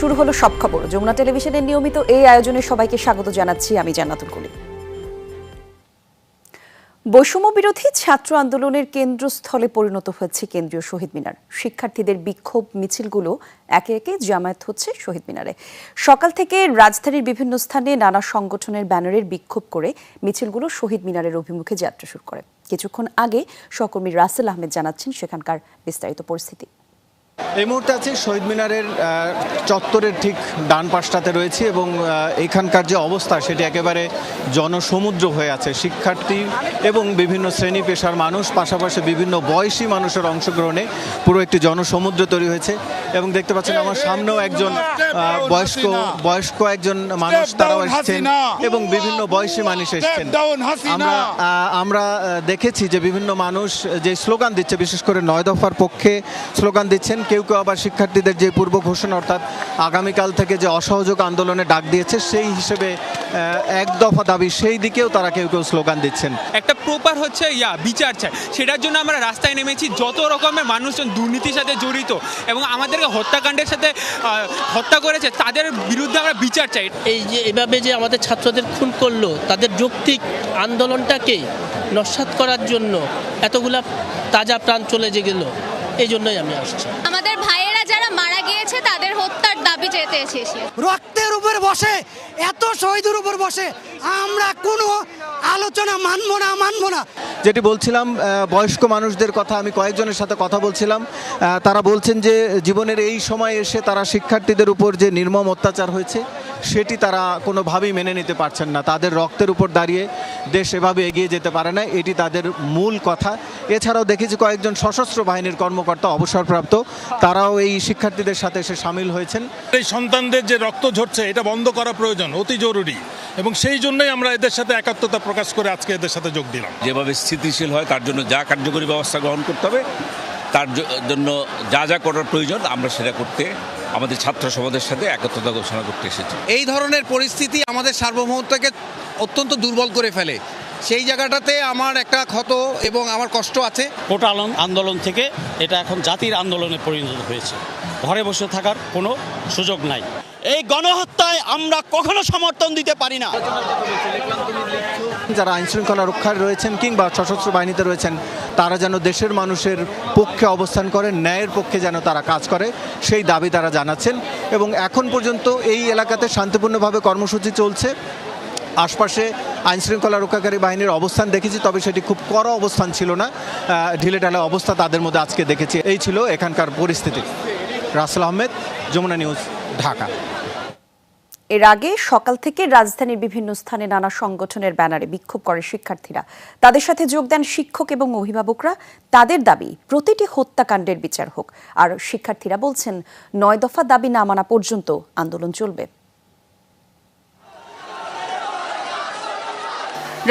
শুরু হলো সব খবর। যমুনা টেলিভিশনের নিয়মিত এই আয়োজনে সবাইকে স্বাগত জানাচ্ছি আমি জান্নাতুল কলি বৈষম্য বিরোধী ছাত্র আন্দোলনের কেন্দ্রস্থলে পরিণত হয়েছে কেন্দ্রীয় শহীদ মিনার। শিক্ষার্থীদের বিক্ষোভ মিছিলগুলো একে একে জামায়াত হচ্ছে শহীদ মিনারে। সকাল থেকে রাজধানীর বিভিন্ন স্থানে নানা সংগঠনের ব্যানারের বিক্ষোভ করে মিছিলগুলো শহীদ মিনারের অভিমুখে যাত্রা শুরু করে। কিছুক্ষণ আগে সহকর্মী রাসেল আহমেদ জানাচ্ছেন সেখানকার বিস্তারিত পরিস্থিতি। এই মুহূর্তে আছি শহীদ মিনারের চত্বরের ঠিক ডান পাশটাতে রয়েছে এবং এখানকার যে অবস্থা সেটি একেবারে জনসমুদ্র হয়ে আছে। শিক্ষার্থী এবং বিভিন্ন শ্রেণি পেশার মানুষ পাশাপাশি বিভিন্ন বয়সী মানুষের অংশগ্রহণে পুরো একটি জনসমুদ্র তৈরি হয়েছে এবং দেখতে পাচ্ছেন আমার সামনেও একজন আহ, বয়স্ক বয়স্ক একজন মানুষ তারাও এসেছেন এবং বিভিন্ন বয়সী মানুষ এসেছেন। আমরা আহ, আমরা দেখেছি যে বিভিন্ন মানুষ যে স্লোগান দিচ্ছে বিশেষ করে নয় দফার পক্ষে স্লোগান দিচ্ছেন কেউ কেউ আবার শিক্ষার্থীদের যে পূর্ব ঘোষণা অর্থাৎ আগামীকাল থেকে যে অসহযোগ আন্দোলনে ডাক দিয়েছে সেই হিসেবে এক দফা দাবি সেই দিকেও তারা কেউ কেউ স্লোগান দিচ্ছেন। একটা প্রপার হচ্ছে ইয়া বিচার চাই। সেটার জন্য আমরা রাস্তায় নেমেছি যত রকমের মানুষজন দুর্নীতির সাথে জড়িত এবং আমাদেরকে হত্যাকাণ্ডের সাথে হত্যা করেছে তাদের বিরুদ্ধে আমরা বিচার চাই। এই যে এভাবে যে আমাদের ছাত্রদের খুন করল তাদের যৌক্তিক আন্দোলনটাকে নস্বাত করার জন্য এতগুলা তাজা প্রাণ চলে যে গেল এই জন্যই আমি আসছি। আমাদের গিয়েছে তাদের হত্যার দাবি যেতে এসেছি রক্তের উপর বসে এত শহীদের উপর বসে আমরা কোনো আলোচনা মানবো না মানবো না। যেটি বলছিলাম বয়স্ক মানুষদের কথা আমি কয়েকজনের সাথে কথা বলছিলাম। তারা বলছেন যে জীবনের এই সময় এসে তারা শিক্ষার্থীদের উপর যে নির্মম অত্যাচার হয়েছে সেটি তারা কোনোভাবেই মেনে নিতে পারছেন না। তাদের রক্তের উপর দাঁড়িয়ে দেশ এভাবে এগিয়ে যেতে পারে না এটি তাদের মূল কথা। এছাড়াও দেখেছি কয়েকজন সশস্ত্র বাহিনীর কর্মকর্তা অবসরপ্রাপ্ত তারাও এই শিক্ষার্থীদের সাথে এসে সামিল হয়েছেন। এই সন্তানদের যে রক্ত ঝরছে এটা বন্ধ করা প্রয়োজন অতি জরুরি। এবং সেই জন্যই আমরা এদের সাথে একাত্মতা প্রকাশ করে আজকে এদের সাথে যোগ দিলাম। যেভাবে স্থিতিশীল হয় তার জন্য যা কার্যকরী ব্যবস্থা গ্রহণ করতে হবে তার জন্য যা যা করার প্রয়োজন আমরা সেটা করতে আমাদের ছাত্র সমাজের সাথে একত্রতা ঘোষণা করতে এসেছি। এই ধরনের পরিস্থিতি আমাদের সার্বভৌমত্বকে অত্যন্ত দুর্বল করে ফেলে। সেই জায়গাটাতে আমার একটা ক্ষত এবং আমার কষ্ট আছে। কোটা আন্দোলন থেকে এটা এখন জাতির আন্দোলনে পরিণত হয়েছে। ঘরে বসে থাকার কোনো সুযোগ নাই। এই গণহত্যায় আমরা কখনো সমর্থন দিতে পারি না। যারা আইন শৃঙ্খলা রক্ষার রয়েছেন কিংবা সশস্ত্র বাহিনীতে রয়েছেন তারা যেন দেশের মানুষের পক্ষে অবস্থান করে ন্যায়ের পক্ষে যেন তারা কাজ করে সেই দাবি তারা জানাচ্ছেন। এবং এখন পর্যন্ত এই এলাকাতে শান্তিপূর্ণভাবে কর্মসূচি চলছে। আশপাশে আইন শৃঙ্খলা রক্ষাকারী বাহিনীর অবস্থান দেখেছি, তবে সেটি খুব কড়া অবস্থান ছিল না। ঢিলেঢালা অবস্থা তাদের মধ্যে আজকে দেখেছি। এই ছিল এখানকার পরিস্থিতি। রাসেল আহমেদ, যমুনা নিউজ, ঢাকা। এর আগে সকাল থেকে রাজধানীর বিভিন্ন স্থানে নানা সংগঠনের ব্যানারে বিক্ষোভ করে শিক্ষার্থীরা। তাদের সাথে যোগ দেন শিক্ষক এবং অভিভাবকরা। তাদের দাবি, প্রতিটি হত্যাকাণ্ডের বিচার হোক। আর শিক্ষার্থীরা বলছেন, নয় দফা দাবি না মানা পর্যন্ত আন্দোলন চলবে।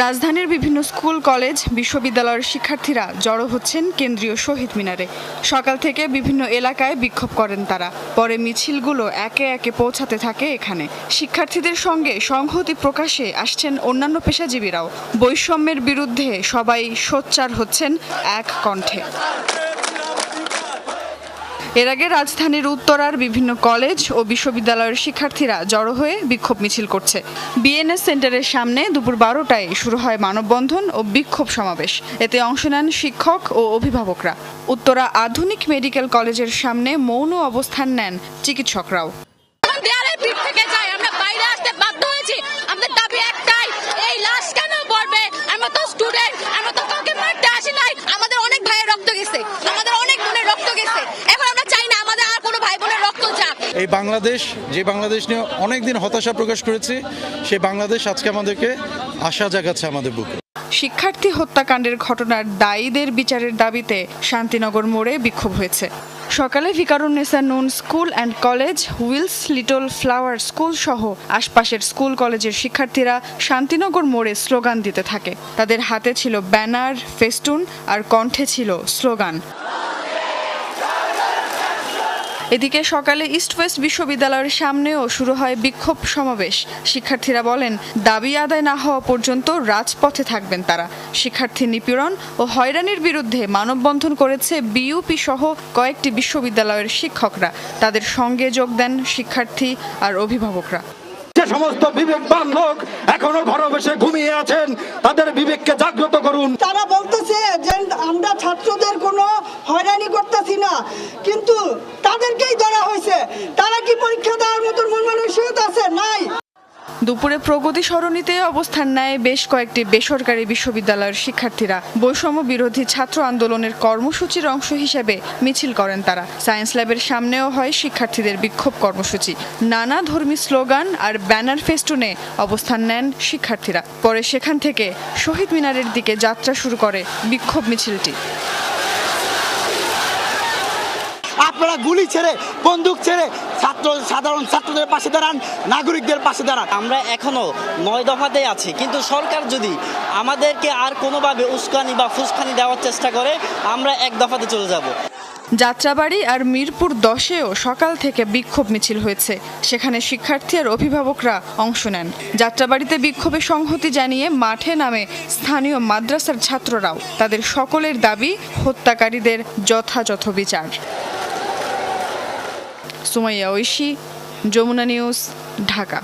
রাজধানীর বিভিন্ন স্কুল, কলেজ, বিশ্ববিদ্যালয়ের শিক্ষার্থীরা জড়ো হচ্ছেন কেন্দ্রীয় শহীদ মিনারে। সকাল থেকে বিভিন্ন এলাকায় বিক্ষোভ করেন তারা। পরে মিছিলগুলো একে একে পৌঁছাতে থাকে এখানে। শিক্ষার্থীদের সঙ্গে সংহতি প্রকাশে আসছেন অন্যান্য পেশাজীবীরাও। বৈষম্যের বিরুদ্ধে সবাই সোচ্চার হচ্ছেন এক কণ্ঠে। এর আগে রাজধানীর উত্তরার বিভিন্ন কলেজ ও বিশ্ববিদ্যালয়ের শিক্ষার্থীরা জড়ো হয়ে বিক্ষোভ মিছিল করছে। বিএনএস সেন্টারের সামনে দুপুর বারোটায় শুরু হয় মানববন্ধন ও বিক্ষোভ সমাবেশ। এতে অংশ নেন শিক্ষক ও অভিভাবকরা। উত্তরা আধুনিক মেডিকেল কলেজের সামনে মৌন অবস্থান নেন চিকিৎসকরাও। এই বাংলাদেশ, যে বাংলাদেশ নিয়ে অনেকদিন হতাশা প্রকাশ করেছি, সেই বাংলাদেশ আজকে আমাদেরকে আশা জাগাচ্ছে আমাদের বুকে। শিক্ষার্থী হত্যাকাণ্ডের ঘটনার দায়ীদের বিচারের দাবিতে শান্তিনগর মোড়ে বিক্ষোভ হয়েছে। সকালে Viqarunnisa Noon school and college, Wills little flower school সহ আশপাশের স্কুল কলেজের শিক্ষার্থীরা শান্তিনগর মোড়ে স্লোগান দিতে থাকে। তাদের হাতে ছিল ব্যানার, ফেস্টুন আর কণ্ঠে ছিল স্লোগান। এদিকে সকালে ইস্ট ওয়েস্ট বিশ্ববিদ্যালয়ের সামনেও শুরু হয় বিক্ষোভ সমাবেশ। শিক্ষার্থীরা বলেন, দাবি আদায় না হওয়া পর্যন্ত রাজপথে থাকবেন তারা। শিক্ষার্থী নিপীড়ন ও হয়রানির বিরুদ্ধে মানববন্ধন করেছে বিইউপি সহ কয়েকটি বিশ্ববিদ্যালয়ের শিক্ষকরা। তাদের সঙ্গে যোগ দেন শিক্ষার্থী আর অভিভাবকরা। সমস্ত বিবেকবান লোক এখনও বসে ঘুমিয়ে আছেন। তাদের বিবেককে জাগ্রত করুন। তারা বলতেছে যে আমরা ছাত্রদের কোনো হয়রানি করতেছি না। কিন্তু তাদেরকেই ধরা হয়েছে। তারা কি পরীক্ষা দেওয়ার মতন মন মানসিকতা আছে? নাই। দুপুরে প্রগতি সরণিতে অবস্থান নেয় বেশ কয়েকটি বেসরকারি বিশ্ববিদ্যালয়ের শিক্ষার্থীরা। বৈষম্য বিরোধী ছাত্র আন্দোলনের কর্মসূচির অংশ হিসেবে মিছিল করেন তারা। সায়েন্স ল্যাবের সামনেও হয় শিক্ষার্থীদের বিক্ষোভ কর্মসূচি। নানা ধর্মী স্লোগান আর ব্যানার ফেস্টুনে অবস্থান নেন শিক্ষার্থীরা। পরে সেখান থেকে শহীদ মিনারের দিকে যাত্রা শুরু করে বিক্ষোভ মিছিলটি আপনারা গুলি ছেড়ে বন্দুক ছেড়ে ছাত্র সাধারণ ছাত্রদের পাশে দাঁড়ান নাগরিকদের পাশে দাঁড়ান। আমরা এখনও নয় দফাতে আছি কিন্তু সরকার যদি আমাদেরকে আর কোনোভাবে উস্কানি বা ফুসকানি দেওয়ার চেষ্টা করে আমরা এক দফাতে চলে যাব। যাত্রাবাড়ি আর মিরপুর দশেও সকাল থেকে বিক্ষোভ মিছিল হয়েছে। সেখানে শিক্ষার্থী আর অভিভাবকরা অংশ নেন। যাত্রাবাড়িতে বিক্ষোভে সংহতি জানিয়ে মাঠে নামে স্থানীয় মাদ্রাসার ছাত্ররাও। তাদের সকলের দাবি হত্যাকারীদের যথাযথ বিচার। সুমাইয়া ঐশী, যমুনা নিউজ, ঢাকা।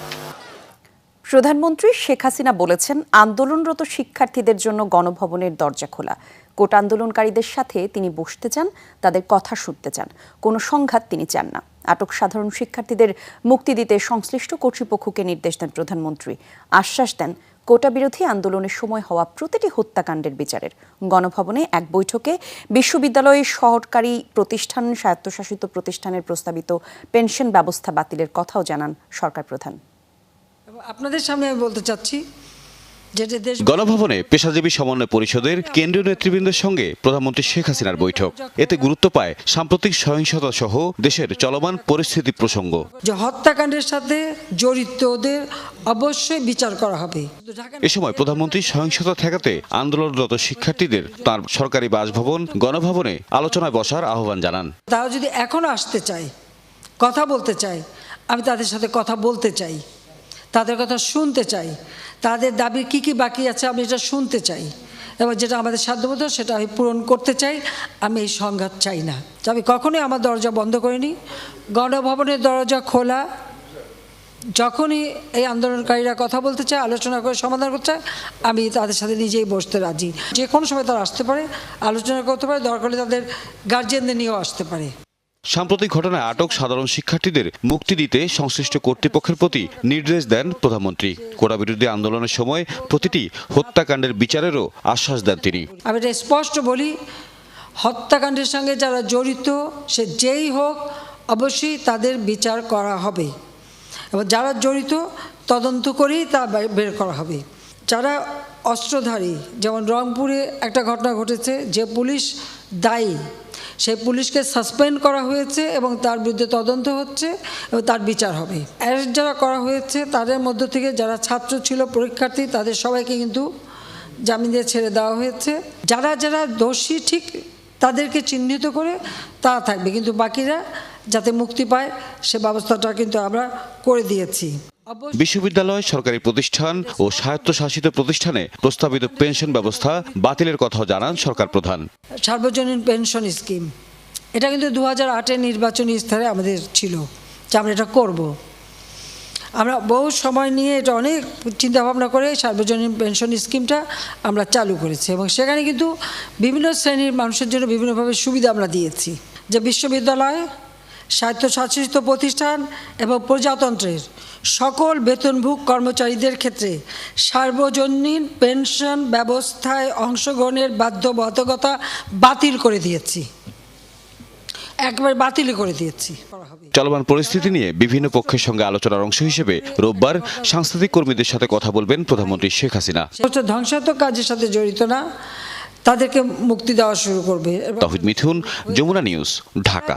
প্রধানমন্ত্রী শেখ হাসিনা বলেছেন, আন্দোলনরত শিক্ষার্থীদের জন্য গণভবনের দরজা খোলা। কোট আন্দোলনকারীদের সাথে তিনি বসতে চান, তাদের কথা শুনতে চান। কোনো সংঘাত তিনি চান না। আটক সাধারণ শিক্ষার্থীদের মুক্তি দিতে সংশ্লিষ্ট কর্তৃপক্ষকে নির্দেশ দেন প্রধানমন্ত্রী। আশ্বাস দেন কোটা বিরোধী আন্দোলনের সময় হওয়া প্রতিটি হত্যাকাণ্ডের বিচারের গণভবনে এক বৈঠকে বিশ্ববিদ্যালয়ে সরকারি প্রতিষ্ঠান, স্বায়ত্তশাসিত প্রতিষ্ঠানের প্রস্তাবিত পেনশন ব্যবস্থা বাতিলের কথাও জানান সরকার প্রধান। আপনাদের সামনে আমি বলতে চাচ্ছি গণভবনে পেশাজীবী সমন্বয় পরিষদের কেন্দ্রীয় নেতৃবৃন্দের সঙ্গে প্রধানমন্ত্রী শেখ হাসিনার বৈঠক। এতে গুরুত্ব পায় সাম্প্রতিক সহিংসতা সহ দেশের চলমান পরিস্থিতি প্রসঙ্গ। যে হত্যাকাণ্ডের সাথে জড়িতদের অবশ্যই বিচার করা হবে। এ সময় প্রধানমন্ত্রী সহিংসতা ঠেকাতে আন্দোলনরত শিক্ষার্থীদের তার সরকারি বাসভবন গণভবনে আলোচনায় বসার আহ্বান জানান। তারা যদি এখনও আসতে চায় কথা বলতে চায় আমি তাদের সাথে কথা বলতে চাই। তাদের কথা শুনতে চাই। তাদের দাবি কি কি বাকি আছে আমি এটা শুনতে চাই। এবং যেটা আমাদের সাধ্যমতো সেটা আমি পূরণ করতে চাই। আমি এই সংঘাত চাই না। আমি কখনোই আমার দরজা বন্ধ করিনি। গণভবনের দরজা খোলা। যখনই এই আন্দোলনকারীরা কথা বলতে চায়, আলোচনা করে সমাধান করতে চায়, আমি তাদের সাথে নিজেই বসতে রাজি। যে কোনো সময় তারা আসতে পারে, আলোচনা করতে পারে, দরকার হলে তাদের গার্জিয়ানদের নিয়েও আসতে পারে। সাম্প্রতিক ঘটনায় আটক সাধারণ শিক্ষার্থীদের মুক্তি দিতে সংশ্লিষ্ট কর্তৃপক্ষের প্রতি নির্দেশ দেন প্রধানমন্ত্রী। কোটা বিরোধী আন্দোলনের সময় প্রতিটি হত্যাকাণ্ডের বিচারেরও আশ্বাস দেন তিনি। আমি এটা স্পষ্ট বলি, হত্যাকাণ্ডের সঙ্গে যারা জড়িত, সে যেই হোক, অবশ্যই তাদের বিচার করা হবে। এবং যারা জড়িত, তদন্ত করেই তা বের করা হবে। যারা অস্ত্রধারী, যেমন রংপুরে একটা ঘটনা ঘটেছে, যে পুলিশ দায়ী সেই পুলিশকে সাসপেন্ড করা হয়েছে এবং তার বিরুদ্ধে তদন্ত হচ্ছে এবং তার বিচার হবে। অ্যারেস্ট যারা করা হয়েছে, তাদের মধ্য থেকে যারা ছাত্র ছিল, পরীক্ষার্থী, তাদের সবাইকে কিন্তু জামিন দিয়ে ছেড়ে দেওয়া হয়েছে। যারা যারা দোষী, ঠিক তাদেরকে চিহ্নিত করে তারা থাকবে। কিন্তু বাকিরা যাতে মুক্তি পায়, সে ব্যবস্থাটা কিন্তু আমরা করে দিয়েছি। বিশ্ববিদ্যালয় সরকারি প্রতিষ্ঠান ও স্বায়ত্তশাসিত প্রতিষ্ঠানে প্রস্তাবিত পেনশন ব্যবস্থা বাতিলের কথাও জানান সরকার প্রধান। সার্বজনীন পেনশন স্কিম। এটা কিন্তু দু হাজার আটের নির্বাচনী স্তরে আমাদের ছিল যে আমরা এটা করব। আমরা বহু সময় নিয়ে এটা অনেক চিন্তাভাবনা করে সার্বজনীন পেনশন স্কিমটা আমরা চালু করেছি এবং সেখানে কিন্তু বিভিন্ন শ্রেণির মানুষের জন্য বিভিন্নভাবে সুবিধা আমরা দিয়েছি। যে বিশ্ববিদ্যালয় স্বায়ত্তশাসিত প্রতিষ্ঠান এবং প্রজাতন্ত্রের সকল বেতনভোগ কর্মচারীদের ক্ষেত্রে সার্বজনীন পেনশন ব্যবস্থায় অংশগ্রহণের বাধ্যবাধকতা বাতিল করে দিয়েছি। একবার বাতিল করে দিয়েছি। চলমান পরিস্থিতি নিয়ে বিভিন্ন পক্ষের সঙ্গে আলোচনার অংশ হিসেবে রোববার সাংস্কৃতিক কর্মীদের সাথে কথা বলবেন প্রধানমন্ত্রী শেখ হাসিনা। ধ্বংসাত্মক কাজের সাথে জড়িত না তাদেরকে মুক্তি দেওয়া শুরু করবে। তহিদ মিথুন যমুনা নিউজ ঢাকা।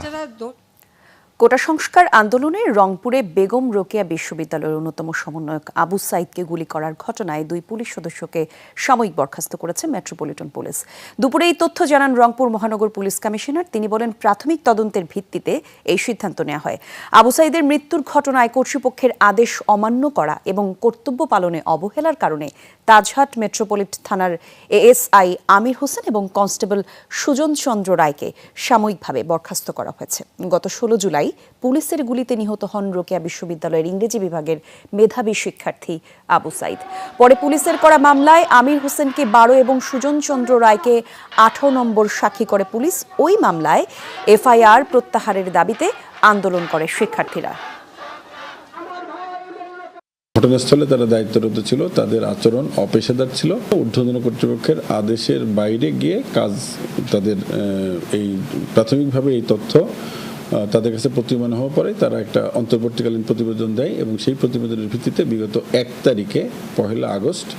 কোটা সংস্কার আন্দোলনে রংপুরে বেগম রোকেয়া বিশ্ববিদ্যালয়ের অন্যতম সমন্বয়ক আবু সাইদকে গুলি করার ঘটনায় দুই পুলিশ সদস্যকে সাময়িক বরখাস্ত করেছে মেট্রোপলিটন পুলিশ। দুপুরে এই তথ্য জানান রংপুর মহানগর পুলিশ কমিশনার। তিনি বলেন, প্রাথমিক তদন্তের ভিত্তিতে এই সিদ্ধান্ত নেওয়া হয়। আবু সাইদের মৃত্যুর ঘটনায় কর্তৃপক্ষের আদেশ অমান্য করা এবং কর্তব্য পালনে অবহেলার কারণে তাজহাট মেট্রোপলিট থানার এএসআই আমির হোসেন এবং কনস্টেবল সুজন চন্দ্র রায়কে সাময়িকভাবে বরখাস্ত করা হয়েছে। গত ষোলো জুলাই পুলিশের গুলিতে নিহত হন রোকেয়া বিশ্ববিদ্যালয়ের ইংরেজি বিভাগের মেধাবী শিক্ষার্থী আবু সাইদ। পরে পুলিশের করা মামলায় আমির হোসেনকে বারো এবং সুজন চন্দ্র রায়কে আঠারো নম্বর সাক্ষী করে পুলিশ। ওই মামলায় এফআইআর প্রত্যাহারের দাবিতে আন্দোলন করে শিক্ষার্থীরা। ঘটনাস্থলে তারা দায়িত্বরত ছিল, তাদের আচরণ অপেশাদার ছিল। ঊর্ধ্বতন কর্তৃপক্ষের আদেশের বাইরে গিয়ে কাজ, তাদের এই প্রাথমিকভাবে এই তথ্য তাদের কাছে প্রতিমান হওয়া পরে তারা একটা অন্তর্বর্তীকালীন প্রতিবেদন দেয় এবং সেই প্রতিবেদনের ভিত্তিতে বিগত এক তারিখে, পহেলা আগস্ট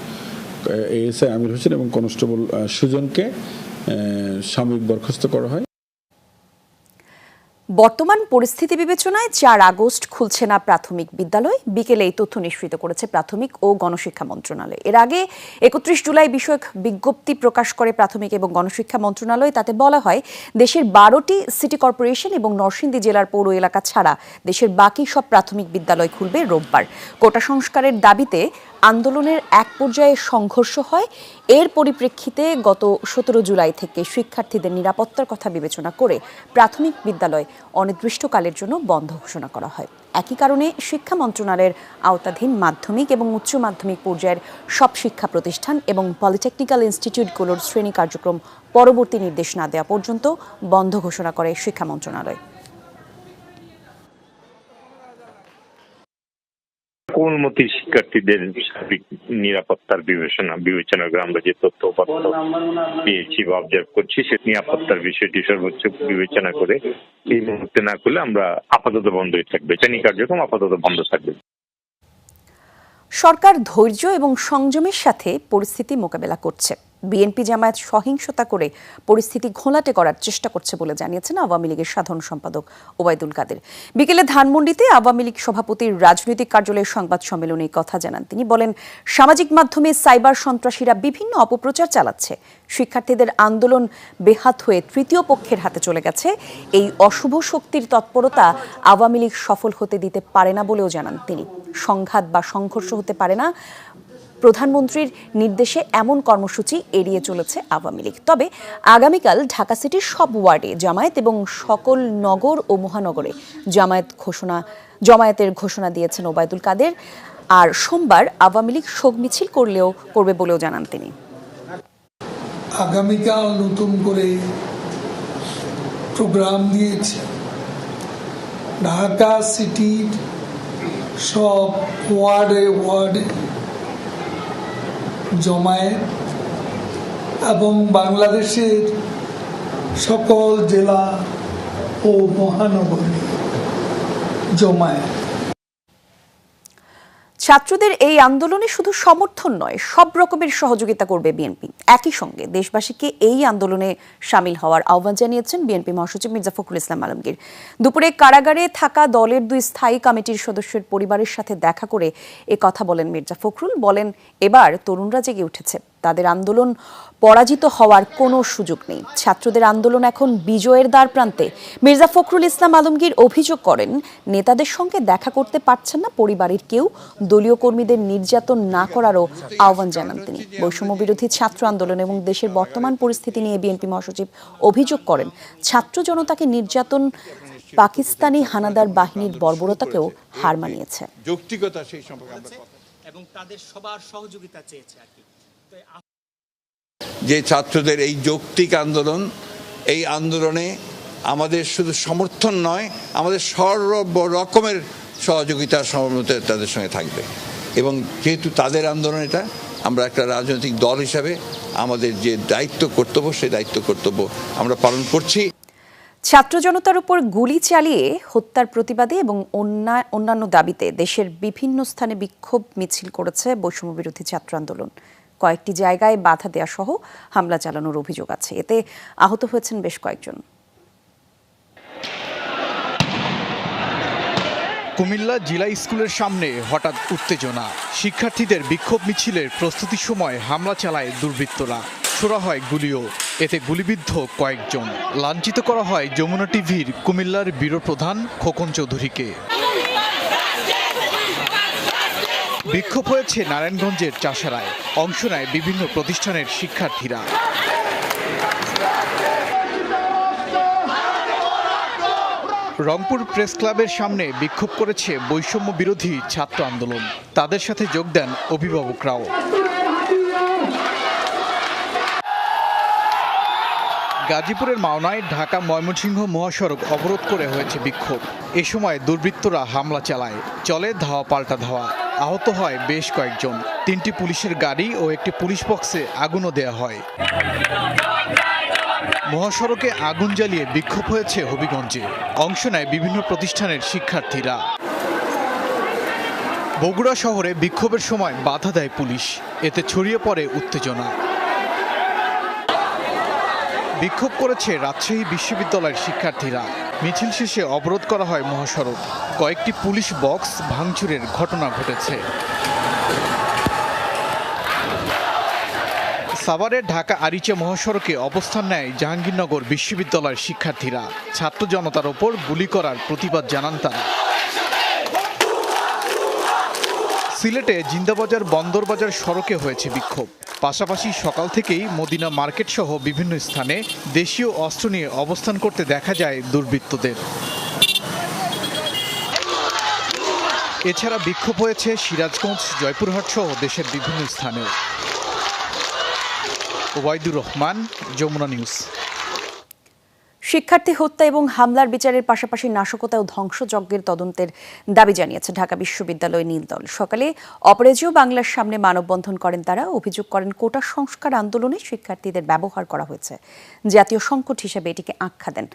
এএসআই আমির হোসেন এবং কনস্টেবল সুজনকে সাময়িক বরখাস্ত করা হয়। বর্তমান পরিস্থিতি বিবেচনায় চার আগস্ট খুলছে না প্রাথমিক বিদ্যালয়। বিকেলে এই তথ্য নিশ্চিত করেছে প্রাথমিক ও গণশিক্ষা মন্ত্রণালয়। এর আগে একত্রিশ জুলাই বিষয়ক বিজ্ঞপ্তি প্রকাশ করে প্রাথমিক এবং গণশিক্ষা মন্ত্রণালয়, তাতে বলা হয় দেশের বারোটি সিটি কর্পোরেশন এবং নরসিংদী জেলার পৌর এলাকা ছাড়া দেশের বাকি সব প্রাথমিক বিদ্যালয় খুলবে রোববার। কোটা সংস্কারের দাবিতে আন্দোলনের এক পর্যায়ে সংঘর্ষ হয়। এর পরিপ্রেক্ষিতে গত সতেরো জুলাই থেকে শিক্ষার্থীদের নিরাপত্তার কথা বিবেচনা করে প্রাথমিক বিদ্যালয় অনির্দিষ্টকালের জন্য বন্ধ ঘোষণা করা হয়। একই কারণে শিক্ষা মন্ত্রণালয়ের আওতাধীন মাধ্যমিক এবং উচ্চ মাধ্যমিক পর্যায়ের সব শিক্ষা প্রতিষ্ঠান এবং পলিটেকনিক্যাল ইনস্টিটিউটগুলোর শ্রেণি কার্যক্রম পরবর্তী নির্দেশ না দেওয়া পর্যন্ত বন্ধ ঘোষণা করে শিক্ষা মন্ত্রণালয়। কোমলমতি শিক্ষার্থীদের নিরাপত্তার বিবেচনা বিবেচনা আমরা যে তথ্য উপাত্ত পেয়েছি বা অবজার্ভ করছি। সে নিরাপত্তার বিষয়টি সর্বোচ্চ বিবেচনা করে এই মুহূর্তে না করলে আমরা আপাতত বন্ধই থাকবে। শ্রেণি কার্যক্রম আপাতত বন্ধ থাকবে। সরকার ধৈর্য এবং সংযমের সাথে পরিস্থিতি মোকাবেলা করছে। বিএনপি জামায়াত সহিংসতা করে পরিস্থিতি ঘোলাটে করার চেষ্টা করছে বলে জানিয়েছেন আওয়ামী লীগের সাধারণ সম্পাদক ওবায়দুল কাদের। বিকেলে ধানমন্ডিতে আওয়ামী লীগ সভাপতির রাজনৈতিক কার্যালয়ের সংবাদ সম্মেলনে কথা জানান। তিনি বলেন, সামাজিক মাধ্যমে সাইবার সন্ত্রাসীরা বিভিন্ন অপপ্রচার চালাচ্ছে। শিক্ষার্থীদের আন্দোলন বেহাত হয়ে তৃতীয় পক্ষের হাতে চলে গেছে। এই অশুভ শক্তির তৎপরতা আওয়ামী লীগ সফল হতে দিতে পারে না বলেও জানান তিনি। সংঘাত বা সংঘর্ষ হতে পারে না প্রধানমন্ত্রীর নির্দেশে এমন কর্মসূচি এড়িয়ে চলেছে আওয়ামী লীগ। তবে আগামীকাল ঢাকা সিটির সব ওয়ার্ডে জামায়াত এবং সকল নগর ও মহানগরে জামায়াত ঘোষণা, জমায়েতের ঘোষণা দিয়েছেন ওবায়দুল কাদের। আর সোমবার আওয়ামী লীগ শোক মিছিল করলেও করবে বলেও জানান তিনি। আগামীকাল নতুন করে প্রোগ্রাম দিয়েছে। ঢাকা সিটির সব ওয়ার্ডে ওয়ার্ডে জমায়েত এবং বাংলাদেশের সকল জেলা ও মহানগরী জমায়েত। ছাত্রদের এই আন্দোলনে শুধু সমর্থন নয়, সব রকমের সহযোগিতা করবে বিএনপি। একই সঙ্গে দেশবাসীকে এই আন্দোলনে সামিল হওয়ার আহ্বান জানিয়েছেন বিএনপি মহাসচিব মির্জা ফখরুল ইসলাম আলমগীর। দুপুরে কারাগারে থাকা দলের দুই স্থায়ী কমিটির সদস্যের পরিবারের সাথে দেখা করে এ কথা বলেন মির্জা ফখরুল। বলেন, এবার তরুণরা জেগে উঠেছে। তাদের আন্দোলন পরাজিত হওয়ার কোনো সুযোগ নেই। ছাত্রদের আন্দোলন এখন বিজয়ের দ্বার প্রান্তে মির্জা ফখরুল ইসলাম আলমগীর অভিযোগ করেন নেতাদের সঙ্গে দেখা করতে পারছেন না পরিবারের কেউ। দলীয় কর্মীদের নির্যাতন না করারও আহ্বান জানান তিনি। বৈষম্য বিরোধী ছাত্র আন্দোলন এবং দেশের বর্তমান পরিস্থিতি নিয়ে বিএনপি মহাসচিব অভিযোগ করেন ছাত্র জনতাকে নির্যাতন পাকিস্তানি হানাদার বাহিনীর বর্বরতাকেও হার মানিয়েছে। যৌক্তিকতা সেই সম্পর্কে এবং তাদের সবার সহযোগিতা চেয়েছে আর কি। যে ছাত্রদের এই যৌক্তিক আন্দোলন, এই আন্দোলনে আমাদের শুধু সমর্থন নয়, আমাদের সর্ব রকমের সহযোগিতা সহমত তাদের সঙ্গে থাকবে। এবং যেহেতু তাদের আন্দোলন এটা, আমরা একটা রাজনৈতিক দল হিসাবে আমাদের যে দায়িত্ব কর্তব্য, সেই দায়িত্ব কর্তব্য আমরা পালন করছি। ছাত্র জনতার উপর গুলি চালিয়ে হত্যার প্রতিবাদে এবং অন্যা- অন্যান্য দাবিতে দেশের বিভিন্ন স্থানে বিক্ষোভ মিছিল করেছে বৈষম্য বিরোধী ছাত্র আন্দোলন। কয়েকটি জায়গায় বাধা দেওয়া সহ হামলা চালানোর অভিযোগ আছে। এতে আহত হয়েছেন বেশ কয়েকজন। কুমিল্লা জেলা স্কুলের সামনে হঠাৎ উত্তেজনা। শিক্ষার্থীদের বিক্ষোভ মিছিলের প্রস্তুতির সময় হামলা চালায় দুর্বৃত্তরা। ছোড়া হয় গুলিও। এতে গুলিবিদ্ধ কয়েকজন। লাঞ্ছিত করা হয় যমুনা টিভির কুমিল্লার ব্যুরো প্রধান খোকন চৌধুরীকে। বিক্ষোভ হয়েছে নারায়ণগঞ্জের চাষারায়। অংশ নেয় বিভিন্ন প্রতিষ্ঠানের শিক্ষার্থীরা। রংপুর প্রেস ক্লাবের সামনে বিক্ষোভ করেছে বৈষম্য বিরোধী ছাত্র আন্দোলন। তাদের সাথে যোগ দেন অভিভাবকরাও। গাজীপুরের মাওনায় ঢাকা ময়মনসিংহ মহাসড়ক অবরোধ করে হয়েছে বিক্ষোভ। এ সময় দুর্বৃত্তরা হামলা চালায়। চলে ধাওয়া, পাল্টা ধাওয়া। আহত হয় বেশ কয়েকজন। তিনটি পুলিশের গাড়ি ও একটি পুলিশ বক্সে আগুনও দেয়া হয়। মহাসড়কে আগুন জ্বালিয়ে বিক্ষোভ হয়েছে হবিগঞ্জে। অংশ নেয় বিভিন্ন প্রতিষ্ঠানের শিক্ষার্থীরা। বগুড়া শহরে বিক্ষোভের সময় বাধা দেয় পুলিশ। এতে ছড়িয়ে পড়ে উত্তেজনা। বিক্ষোভ করেছে রাজশাহী বিশ্ববিদ্যালয়ের শিক্ষার্থীরা। মিছিল শেষে অবরোধ করা হয় মহাসড়ক। কয়েকটি পুলিশ বক্স ভাঙচুরের ঘটনা ঘটেছে। সাভারের ঢাকা আরিচে মহাসড়কে অবস্থান নেয় জাহাঙ্গীরনগর বিশ্ববিদ্যালয়ের শিক্ষার্থীরা। ছাত্র জনতার ওপর গুলি করার প্রতিবাদ জানান তারা। সিলেটে জিন্দাবাজার বন্দরবাজার সড়কে হয়েছে বিক্ষোভ। পাশাপাশি সকাল থেকেই মদিনা মার্কেট সহ বিভিন্ন স্থানে দেশীয় অস্ত্র নিয়ে অবস্থান করতে দেখা যায় দুর্বৃত্তদের। এছাড়া বিক্ষোভ হয়েছে সিরাজগঞ্জ, জয়পুরহাট সহ দেশের বিভিন্ন স্থানেও। ওবায়দুর রহমান, যমুনা নিউজ। শিক্ষার্থী হত্যা এবং হামলার বিচারের পাশাপাশি নাশকতা ও ধ্বংসযজ্ঞের তদন্তের দাবি জানিয়েছে ঢাকা বিশ্ববিদ্যালয় নীলদল। সকালে অপরাজেয় বাংলার সামনে মানববন্ধন করেন তারা। অভিযোগ করেন, কোটা সংস্কার আন্দোলনে শিক্ষার্থীদের ব্যবহার করা হয়েছে। জাতীয় সংকট হিসেবে এটিকে আখ্যা দেন।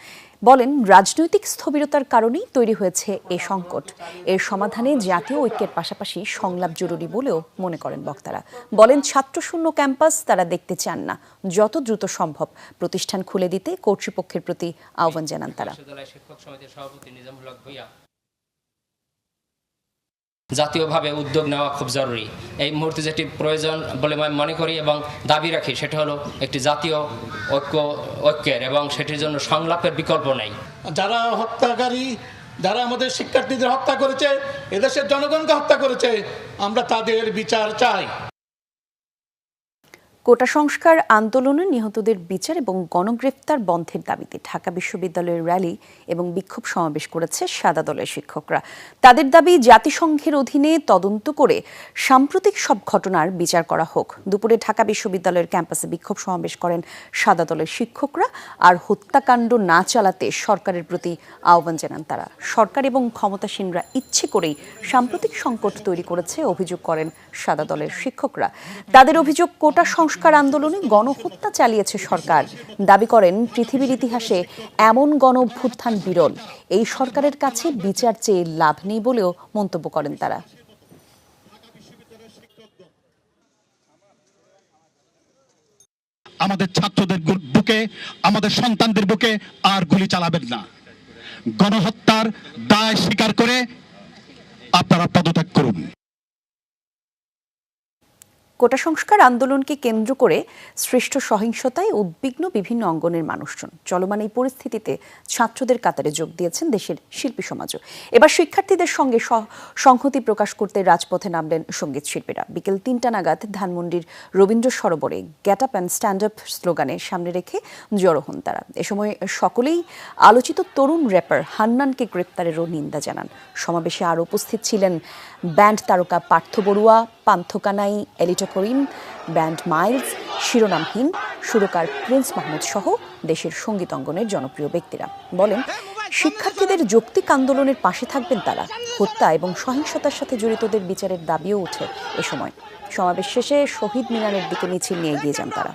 বলেন, রাজনৈতিক স্থবিরতার কারণেই তৈরি হয়েছে এ সংকট। এর সমাধানে জাতীয় ঐক্যের পাশাপাশি সংলাপ জরুরি বলেও মনে করেন বক্তারা। বলেন, ছাত্রশূন্য ক্যাম্পাস তারা দেখতে চান না। যত দ্রুত সম্ভব প্রতিষ্ঠান খুলে দিতে কর্তৃপক্ষের প্রতি আহ্বান জানান তারা শিক্ষক সমিতির সভাপতি নিজামুল হক ভূঁইয়া জাতীয়ভাবে উদ্যোগ নেওয়া খুব জরুরি। এই মুহূর্তে যেটি প্রয়োজন বলে আমি মনে করি এবং দাবি রাখি, সেটা হলো একটি জাতীয় ঐক্য, ঐক্যের এবং সেটির জন্য সংলাপের বিকল্প নেই। যারা হত্যাকারী, যারা আমাদের শিক্ষার্থীদের হত্যা করেছে, এদেশের জনগণকে হত্যা করেছে, আমরা তাদের বিচার চাই। কোটা সংস্কার আন্দোলনে নিহতদের বিচার এবং গণগ্রেফতার বন্ধের দাবিতে ঢাকা বিশ্ববিদ্যালয়ের র্যালি এবং বিক্ষোভ সমাবেশ করেছে সাদা দলের শিক্ষকরা। তাদের দাবি, জাতিসংঘের অধীনে তদন্ত করে সাম্প্রতিক সব ঘটনার বিচার করা হোক। দুপুরে ঢাকা বিশ্ববিদ্যালয়ের ক্যাম্পাসে বিক্ষোভ সমাবেশ করেন সাদা দলের শিক্ষকরা আর হত্যাকাণ্ড না চালাতে সরকারের প্রতি আহ্বান জানান তারা। সরকার এবং ক্ষমতাসীনরা ইচ্ছে করেই সাম্প্রতিক সংকট তৈরি করেছে, অভিযোগ করেন সাদা দলের শিক্ষকরা। তাদের অভিযোগ, কোটা সংস্কার আন্দোলনে গণহত্যা চালিয়েছে সরকার। দাবি করেন, পৃথিবীর ইতিহাসে এমন গণ অভ্যুত্থান বিরল। এই সরকারের কাছে বিচার চেয়ে লাভ নেই বলেও মন্তব্য করেন তারা। আমাদের ছাত্রদের বুকে, আমাদের সন্তানদের বুকে আর গুলি চালাবেন না। গণহত্যার দায় স্বীকার করে আপনারা পদত্যাগ করুন। কোটা সংস্কার আন্দোলনকে কেন্দ্র করে সৃষ্ট সহিংসতায় উদ্বিগ্ন বিভিন্ন অঙ্গনের মানুষজন। চলমান এই পরিস্থিতিতে ছাত্রদের কাতারে যোগ দিয়েছেন দেশের শিল্পী সমাজও। এবার শিক্ষার্থীদের সঙ্গে সংহতি প্রকাশ করতে রাজপথে নামলেন সংগীত শিল্পীরা। বিকেল তিনটা নাগাদ ধানমন্ডির Rabindra সরোবরে get up and stand up স্লোগানে সামনে রেখে জড়ো হন তারা। এ সময় সকলেই আলোচিত তরুণ র্যাপার হান্নানকে গ্রেপ্তারেরও নিন্দা জানান। সমাবেশে আরও উপস্থিত ছিলেন ব্যান্ড তারকা পার্থ বড়ুয়া, পান্থকানাই, এলিটা করিম, ব্যান্ড মাইলস, শিরোনামহীন, সুরকার প্রিন্স মাহমুদ সহ দেশের সংগীত অঙ্গনের জনপ্রিয় ব্যক্তিরা। বলেন, শিক্ষার্থীদের যৌক্তিক আন্দোলনের পাশে থাকবেন তারা। হত্যা এবং সহিংসতার সাথে জড়িতদের বিচারের দাবিও ওঠে এ সময়। সমাবেশ শেষে শহীদ মিনারের দিকে মিছিল নিয়ে গিয়ে যান তারা।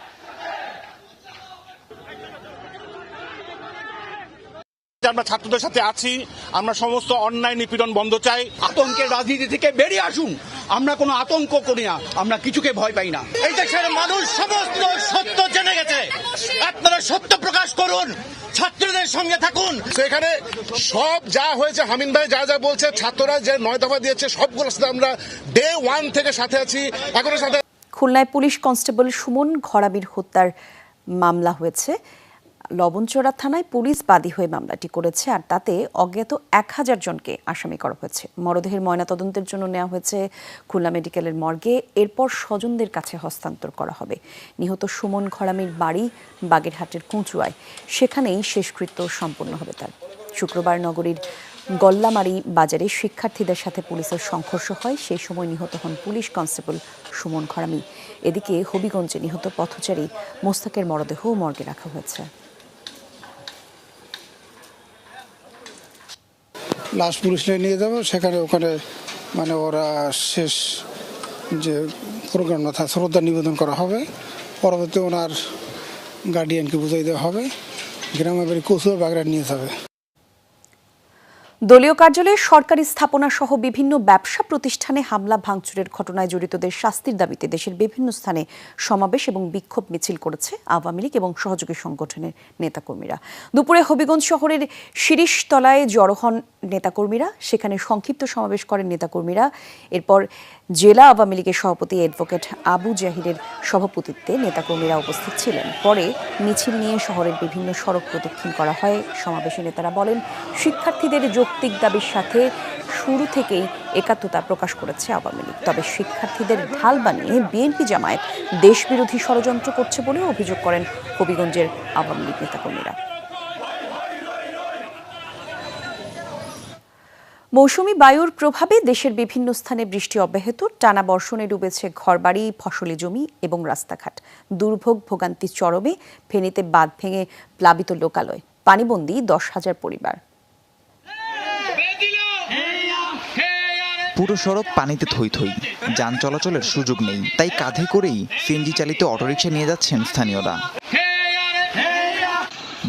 আমরা ছাত্রদের সাথে আছি। আমরা সমস্ত অন্যায় নিপীড়ন বন্ধ চাই। আতঙ্কের রাজনীতি থেকে বেরিয়ে আসুন। আমরা কোনো আতঙ্ক করি না। আমরা কিছুকে ভয় পাই না। এই দেশের মানুষ সমস্ত সত্য জেনে গেছে। আপনারা সত্য প্রকাশ করুন। ছাত্রদের সঙ্গে থাকুন। সেখানে সব যা হয়েছে হামিন ভাই যা যা বলছে ছাত্ররা যে নয় দফা দিয়েছে সবগুলোর সাথে আমরা ডে ওয়ান থেকে সাথে আছি। এখনও সাথে খুলনায় পুলিশ কনস্টেবল সুমন ঘরামির হত্যার মামলা হয়েছে। লবণচড়া থানায় পুলিশ বাদী হয়ে মামলাটি করেছে, আর তাতে অজ্ঞাত এক হাজার জনকে আসামি করা হয়েছে। মরদেহের ময়নাতদন্তের জন্য নেওয়া হয়েছে খুলনা মেডিকেলের মর্গে। এরপর স্বজনদের কাছে হস্তান্তর করা হবে। নিহত সুমন ঘরামির বাড়ি বাগেরহাটের কুঁচুয়ায়। সেখানেই শেষকৃত্য সম্পন্ন হবে তার। শুক্রবার নগরীর গল্লামারি বাজারে শিক্ষার্থীদের সাথে পুলিশের সংঘর্ষ হয়। সেই সময় নিহত হন পুলিশ কনস্টেবল সুমন খরামি এদিকে হবিগঞ্জে নিহত পথচারী মোস্তাকের মরদেহ মর্গে রাখা হয়েছে। লাশ পুলিশ নিয়ে যাব। সেখানে ওখানে মানে ওরা শেষ যে প্রোগ্রাম তা শ্রদ্ধা নিবেদন করা হবে। পরবর্তী ওনার গার্ডিয়ানকে বুঝাই দেওয়া হবে। গ্রামের বাড়ি কচুয়া বাগড়া নিয়ে যাবে। দলীয় কার্যালয়ে সরকারি স্থাপনা সহ বিভিন্ন ব্যবসা প্রতিষ্ঠানে হামলা, ভাঙচুরের ঘটনায় জড়িতদের শাস্তির দাবিতে দেশের বিভিন্ন স্থানে সমাবেশ এবং বিক্ষোভ মিছিল করেছে আওয়ামী লীগ এবং সহযোগী সংগঠনের নেতাকর্মীরা। দুপুরে হবিগঞ্জ শহরের শিরিশতলায় জড়ো হন নেতাকর্মীরা। সেখানে সংক্ষিপ্ত সমাবেশ করেন নেতাকর্মীরা। এরপর জেলা আওয়ামী লীগের সভাপতি অ্যাডভোকেট আবু জাহিরের সভাপতিত্বে নেতাকর্মীরা উপস্থিত ছিলেন। পরে মিছিল নিয়ে শহরের বিভিন্ন সড়ক প্রদক্ষিণ করা হয়। সমাবেশে নেতারা বলেন, শিক্ষার্থীদের যৌক্তিক দাবির সাথে শুরু থেকেই একাত্মতা প্রকাশ করেছে আওয়ামী লীগ। তবে শিক্ষার্থীদের ঢাল বানিয়ে বিএনপি জামায়াত দেশবিরোধী ষড়যন্ত্র করছে বলেও অভিযোগ করেন হবিগঞ্জের আওয়ামী লীগ নেতাকর্মীরা। মৌসুমি বায়ুর প্রভাবে দেশের বিভিন্ন স্থানে বৃষ্টি অব্যাহত। টানা বর্ষণে ডুবেছে ঘরবাড়ি, ফসলি জমি এবং রাস্তাঘাট। দুর্ভোগ ভোগান্তি চরমে ফেনীতে বাঁধ ভেঙে প্লাবিত লোকালয়। পানিবন্দী দশ হাজার পরিবার। পুরো সড়ক পানিতে থই থই। যান চলাচলের সুযোগ নেই। তাই কাঁধে করেই সিএনজি চালিত অটোরিকশা নিয়ে যাচ্ছেন স্থানীয়রা।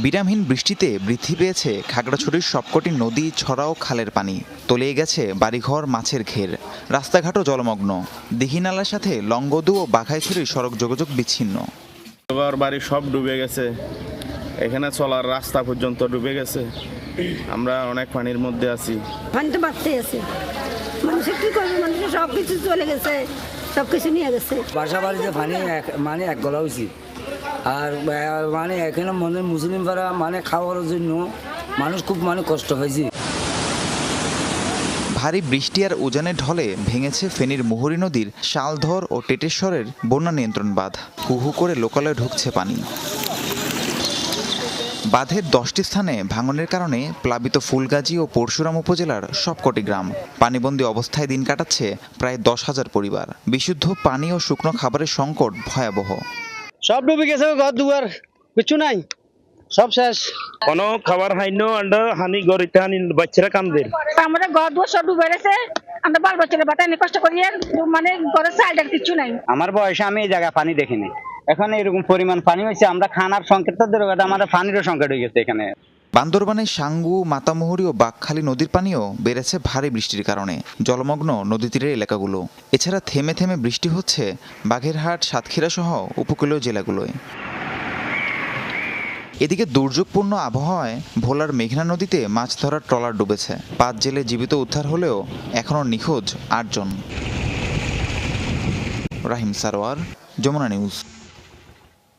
বিরামহীন বৃষ্টিতে বৃদ্ধি পেয়েছে খাগড়াছড়ির সবকটি নদী, ছড়াও খালের পানি। তলিয়ে গেছে বাড়িঘর, মাছের ঘের। রাস্তাঘাটও জলমগ্ন। দিঘিনালার সাথে লঙ্গদু ও বাঘাইছড়ির সড়ক যোগাযোগ বিচ্ছিন্ন। বাড়ি সব ডুবে গেছে। এখানে চলার রাস্তা পর্যন্ত ডুবে গেছে। আমরা অনেক পানির মধ্যে আছি। পানি তো বাড়তে আছে। মানুষের কি করবে? মানুষের সব কিছু চলে গেছে সব কিছু নিয়ে গেছে। বাসা বাড়িতে পানি এক- মানে এক গলা হয়েছে আর মানে এখানে মনে মুসলিম পাড়া মানে খাওয়ার জন্য মানুষ খুব মানে কষ্ট হয়েছে ভারী বৃষ্টি আর উজানের ঢলে ভেঙেছে ফেনীর মুহুরী নদীর শালধর ও টেটেশ্বরের বন্যা নিয়ন্ত্রণ বাঁধ। হু হু করে লোকালয়ে ঢুকছে পানি। বাঁধের দশটি স্থানে ভাঙনের কারণে প্লাবিত ফুলগাজী ও পরশুরাম উপজেলার সবকটি গ্রাম। পানিবন্দী অবস্থায় দিন কাটাচ্ছে প্রায় দশ হাজার পরিবার। বিশুদ্ধ পানি ও শুকনো খাবারের সংকট ভয়াবহ। সব ডুবে গেছে ঘর দুয়ার। কিছু নাই। সব শেষ। কোনো খাবার হাইনো আন্ডা হানি গরিতে হানি বাচ্চারা কামদের আমরা ঘর দুয়ার সব ডুবে গেছে। আমরা বাল বাচ্চারা বাতায় কষ্ট করিয়ে মানে ঘরের সাইডের কিছু নাই। আমার বয়সে আমি এই জায়গায় পানি দেখিনি। এখন এরকম পরিমাণ পানি হয়েছে, আমরা খানার সংকেত তো আমাদের পানিরও সংকট হয়ে গেছে এখানে। বান্দরবানের সাঙ্গু, মাতামুহুরি ও বাঘখালী নদীর পানিও বেড়েছে ভারী বৃষ্টির কারণে, জলমগ্ন নদী তীরের এলাকাগুলো। এছাড়া থেমে থেমে বৃষ্টি হচ্ছে বাঘেরহাট সাতক্ষীরা সহ উপকূলীয় জেলাগুলোয়। এদিকে দুর্যোগপূর্ণ আবহাওয়ায় ভোলার মেঘনা নদীতে মাছ ধরার ট্রলার ডুবেছে। পাঁচ জেলে জীবিত উদ্ধার হলেও এখনও নিখোঁজ আটজন। রাহিম সারোয়ার, যমুনা নিউজ।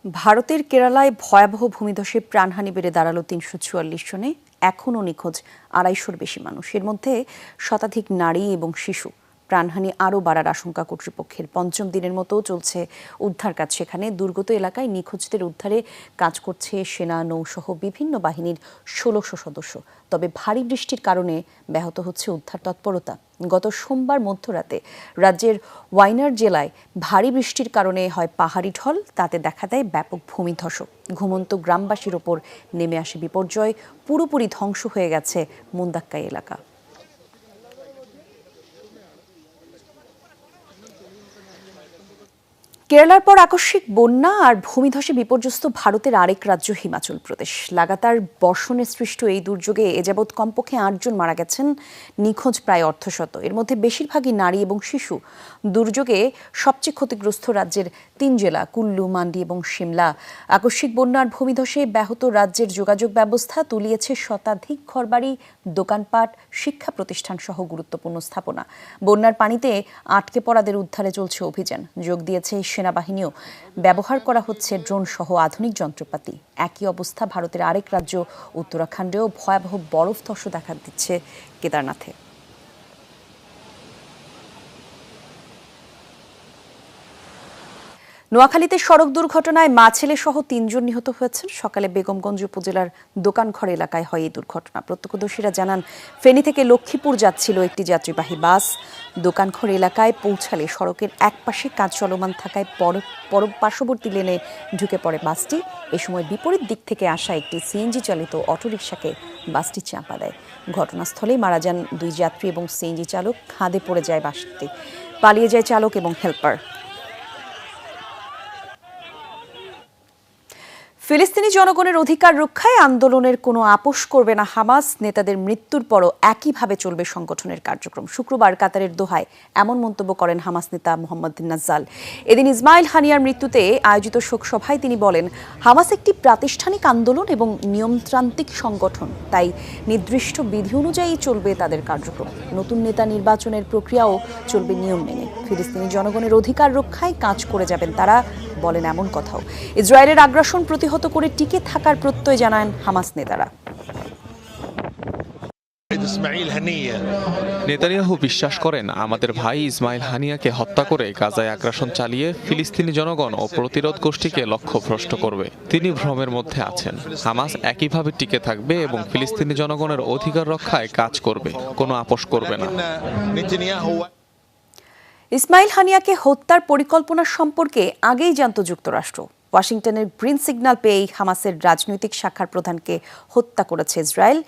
ভারতের কেরালায় ভয়াবহ ভূমিধসে প্রাণহানি বেড়ে দাঁড়াল তিনশো চুয়াল্লিশ জনে। এখনও নিখোঁজ আড়াইশোর বেশি মানুষ। এর মধ্যে শতাধিক নারী এবং শিশু প্রাণহানি আরও বাড়ার আশঙ্কা কর্তৃপক্ষের। পঞ্চম দিনের মতো চলছে উদ্ধার কাজ সেখানে। দুর্গত এলাকায় নিখোঁজদের উদ্ধারে কাজ করছে সেনা, নৌসহ বিভিন্ন বাহিনীর ষোলোশো সদস্য। তবে ভারী বৃষ্টির কারণে ব্যাহত হচ্ছে উদ্ধার তৎপরতা। গত সোমবার মধ্যরাতে রাজ্যের ওয়াইনার জেলায় ভারী বৃষ্টির কারণে হয় পাহাড়ি ঢল, তাতে দেখা দেয় ব্যাপক ভূমিধস। ঘুমন্ত গ্রামবাসীর ওপর নেমে আসে বিপর্যয়। পুরোপুরি ধ্বংস হয়ে গেছে মুন্দাক্কাই এলাকা। কেরালার পর আকস্মিক বন্যা আর ভূমিধসে বিপর্যস্ত ভারতের আরেক রাজ্য হিমাচল প্রদেশ। লাগাতার বর্ষণে সৃষ্ট এই দুর্যোগে এযাবৎ যাবৎ কমপক্ষে আটজন মারা গেছেন, নিখোঁজ প্রায় অর্ধশত। এর মধ্যে বেশিরভাগই নারী এবং শিশু। দুর্যোগে সবচেয়ে ক্ষতিগ্রস্ত রাজ্যের তিন জেলা, কুল্লু, মান্ডি এবং সিমলা। আকস্মিক বন্যার ভূমিধসে ব্যাহত রাজ্যের যোগাযোগ ব্যবস্থা তুলিয়েছে শতাধিক ঘরবাড়ি, দোকানপাট, শিক্ষা প্রতিষ্ঠান সহ গুরুত্বপূর্ণ স্থাপনা। বন্যার পানিতে আটকে পড়াদের উদ্ধারে চলছে অভিযান, যোগ দিয়েছে সেনাবাহিনীও। ব্যবহার করা হচ্ছে ড্রোন সহ আধুনিক যন্ত্রপাতি। একই অবস্থা ভারতের আরেক রাজ্য, উত্তরাখণ্ডেও ভয়াবহ বরফ ধস দেখা দিচ্ছে কেদারনাথে। নোয়াখালীতে সড়ক দুর্ঘটনায় মা ছেলে সহ তিনজন নিহত হয়েছেন। সকালে বেগমগঞ্জ উপজেলার দোকানঘর এলাকায় হয় এই দুর্ঘটনা। প্রত্যক্ষদর্শীরা জানান, ফেনী থেকে লক্ষ্মীপুর যাচ্ছিল একটি যাত্রীবাহী বাস। দোকানঘর এলাকায় পৌঁছালে সড়কের একপাশে কাজ চলমান থাকায় পর- পর- পার্শ্ববর্তী লেনে ঢুকে পড়ে বাসটি। এ সময় বিপরীত দিক থেকে আসা একটি সিএনজি চালিত অটোরিকশাকে বাসটি চাপা দেয়। ঘটনাস্থলেই মারা যান দুই যাত্রী এবং সিএনজি চালক খাদে পড়ে যায় বাসটি। পালিয়ে যায় চালক এবং হেল্পার। ফিলিস্তিনি জনগণের অধিকার রক্ষায় আন্দোলনের কোনো আপোষ করবে না হামাস। নেতাদের মৃত্যুর পরও একইভাবে চলবে সংগঠনের কার্যক্রম। শুক্রবার কাতারের দোহায় এমন মন্তব্য করেন হামাস নেতা মোহাম্মদ নাজ্জাল। এদিন ইসমাইল হানিয়ার মৃত্যুতে আয়োজিত শোকসভায় তিনি বলেন, হামাস একটি প্রাতিষ্ঠানিক আন্দোলন এবং নিয়মতান্ত্রিক সংগঠন। তাই নির্দিষ্ট বিধি অনুযায়ী চলবে তাদের কার্যক্রম। নতুন নেতা নির্বাচনের প্রক্রিয়াও চলবে নিয়ম মেনে। ফিলিস্তিনি জনগণের অধিকার রক্ষায় কাজ করে যাবেন তারা। বলেন এমন কথাও। ইসরায়েলের আগ্রাসন প্রতিহত করে টিকে থাকার প্রত্যয় জানান হামাস নেতারা। নেতানিয়াহু বিশ্বাস করেন আমাদের ভাই ইসমাইল হানিয়াকে হত্যা করে গাজায় আগ্রাসন চালিয়ে ফিলিস্তিনি জনগণ ও প্রতিরোধ গোষ্ঠীকে লক্ষ্য ভ্রষ্ট করবে। তিনি ভ্রমের মধ্যে আছেন। হামাস একইভাবে টিকে থাকবে এবং ফিলিস্তিনি জনগণের অধিকার রক্ষায় কাজ করবে। কোনো আপোষ করবে না। ইসমাইল হানিয়াকে হত্যার পরিকল্পনা সম্পর্কে আগেই জানত যুক্তরাষ্ট্র। ওয়াশিংটনের গ্রিন সিগন্যাল পেয়েই হামাসের রাজনৈতিক শাখার প্রধানকে হত্যা করেছে ইসরায়েল।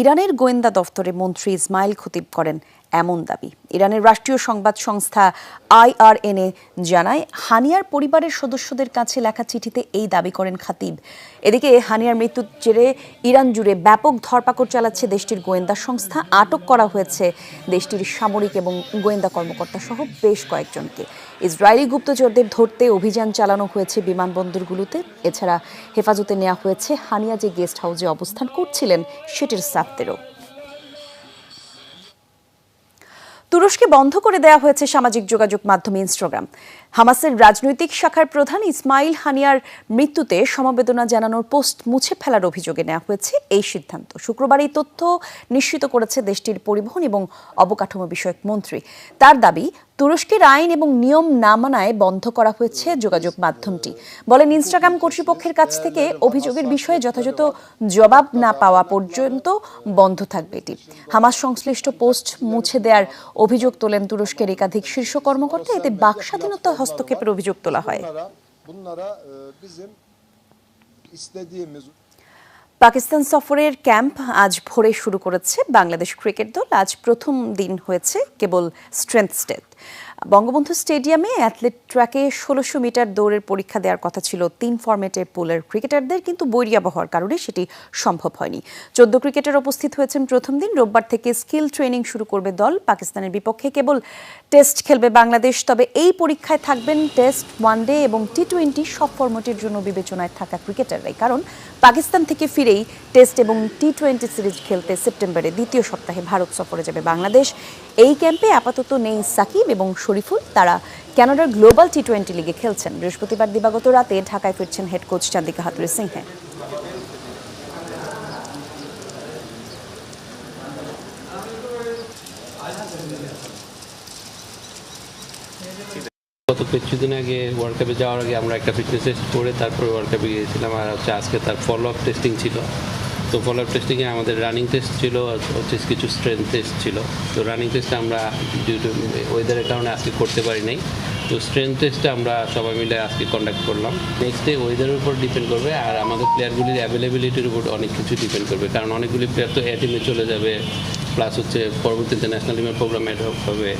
ইরানের গোয়েন্দা দফতরে মন্ত্রী ইসমাইল খতিব করেন এমন দাবি। ইরানের রাষ্ট্রীয় সংবাদ সংস্থা আইআরএনএ জানায়, হানিয়ার পরিবারের সদস্যদের কাছে লেখা চিঠিতে এই দাবি করেন খাতিব। এদিকে হানিয়ার মৃত্যুর জেরে ইরান জুড়ে ব্যাপক ধরপাকড় চালাচ্ছে দেশটির গোয়েন্দা সংস্থা। আটক করা হয়েছে দেশটির সামরিক এবং গোয়েন্দা কর্মকর্তা সহ বেশ কয়েকজনকে। ইসরায়েলি গুপ্তচরদের ধরতে অভিযান চালানো হয়েছে বিমানবন্দরগুলোতে। এছাড়া হেফাজতে নেওয়া হয়েছে হানিয়া যে গেস্ট হাউসে অবস্থান করছিলেন, সেটির স্টাফদেরও। তুরস্কে বন্ধ করে দেওয়া হয়েছে সামাজিক যোগাযোগ মাধ্যম ইনস্টাগ্রাম। হামাসের রাজনৈতিক শাখার প্রধান ইসমাইল হানিয়ার মৃত্যুতে সমবেদনা জানানোর পোস্ট মুছে ফেলার অভিযোগে নেওয়া হয়েছে এই সিদ্ধান্ত। শুক্রবার এই তথ্য নিশ্চিত করেছে দেশটির পরিবহন এবং অবকাঠামো বিষয়ক মন্ত্রী। তার দাবি, তুরস্কের আইন এবং নিয়ম না মানায় বন্ধ করা হয়েছে যোগাযোগ মাধ্যমটি। বলেন, ইনস্টাগ্রাম কর্তৃপক্ষের কাছ থেকে অভিযোগের বিষয়ে যথাযথ জবাব না পাওয়া পর্যন্ত বন্ধ থাকবে এটি। হামাস সংশ্লিষ্ট পোস্ট মুছে দেওয়ার অভিযোগ তোলেন তুরস্কের একাধিক শীর্ষ কর্মকর্তা। এতে বাক স্বাধীনতা হস্তক্ষেপের অভিযোগ তোলা হয়। পাকিস্তান সফরের ক্যাম্প আজ ভোরে শুরু করেছে বাংলাদেশ ক্রিকেট দল। আজ প্রথম দিন হয়েছে কেবল স্ট্রেংথ স্টেট বঙ্গবন্ধু স্টেডিয়ামে অ্যাথলেট ট্র্যাকে ষোলোশো মিটার দৌড়ের পরীক্ষা দেওয়ার কথা ছিল তিন ফরম্যাটের পুলের ক্রিকেটারদের, কিন্তু বৈরী আবহাওয়ার কারণে সেটি সম্ভব হয়নি। চোদ্দ ক্রিকেটার উপস্থিত হয়েছেন প্রথম দিন। রোববার থেকে স্কিল ট্রেনিং শুরু করবে দল। পাকিস্তানের বিপক্ষে কেবল টেস্ট খেলবে বাংলাদেশ, তবে এই পরীক্ষায় থাকবেন টেস্ট, ওয়ানডে এবং টি টোয়েন্টি সব ফরম্যাটের জন্য বিবেচনায় থাকা ক্রিকেটাররাই, কারণ পাকিস্তান থেকে ফিরেই টেস্ট এবং টি টোয়েন্টি সিরিজ খেলতে সেপ্টেম্বরে দ্বিতীয় সপ্তাহে ভারত সফরে যাবে বাংলাদেশ। এই ক্যাম্পে আপাতত নেই সাকিব এবং শরীফুল। তারা কানাডার গ্লোবাল টি টোয়েন্টি লিগে খেলছেন। বৃহস্পতিবার দিবাগত রাতে ঢাকায় ফিরছেন head coach Chandika Hathurusingha. কিছুদিন আগে ওয়ার্ল্ড কাপে যাওয়ার আগে আমরা একটা ফিটনেস টেস্ট করে তারপরে ওয়ার্ল্ড কাপে গিয়েছিলাম। আর হচ্ছে আজকে তার ফলো আপ টেস্টিং ছিল। তো আপ টেস্টিংয়ে আমাদের রানিং টেস্ট ছিল হচ্ছে কিছু স্ট্রেংথ টেস্ট ছিল। তো রানিং টেস্ট আমরা ডিউ টু ওয়েদারের কারণে আজকে করতে পারি নাই। তো স্ট্রেংথ টেস্টটা আমরা সবাই মিলে আজকে কন্ডাক্ট করলাম। নেক্সট ডে ওয়েদারের উপর ডিপেন্ড করবে আর আমাদের প্লেয়ারগুলির অ্যাভেলেবিলিটির উপর অনেক কিছু ডিপেন্ড করবে। কারণ অনেকগুলি প্লেয়ার তো এ টিমে চলে যাবে প্লাস হচ্ছে পরবর্তীতে ন্যাশনাল টিমের প্রোগ্রাম অ্যাড হবে।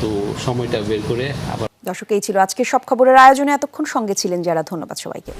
তো সময়টা বের করে আবার দর্শক, এই ছিল আজকে সব খবরের আয়োজনে। এতক্ষণ সঙ্গে ছিলেন যারা, ধন্যবাদ সবাইকে।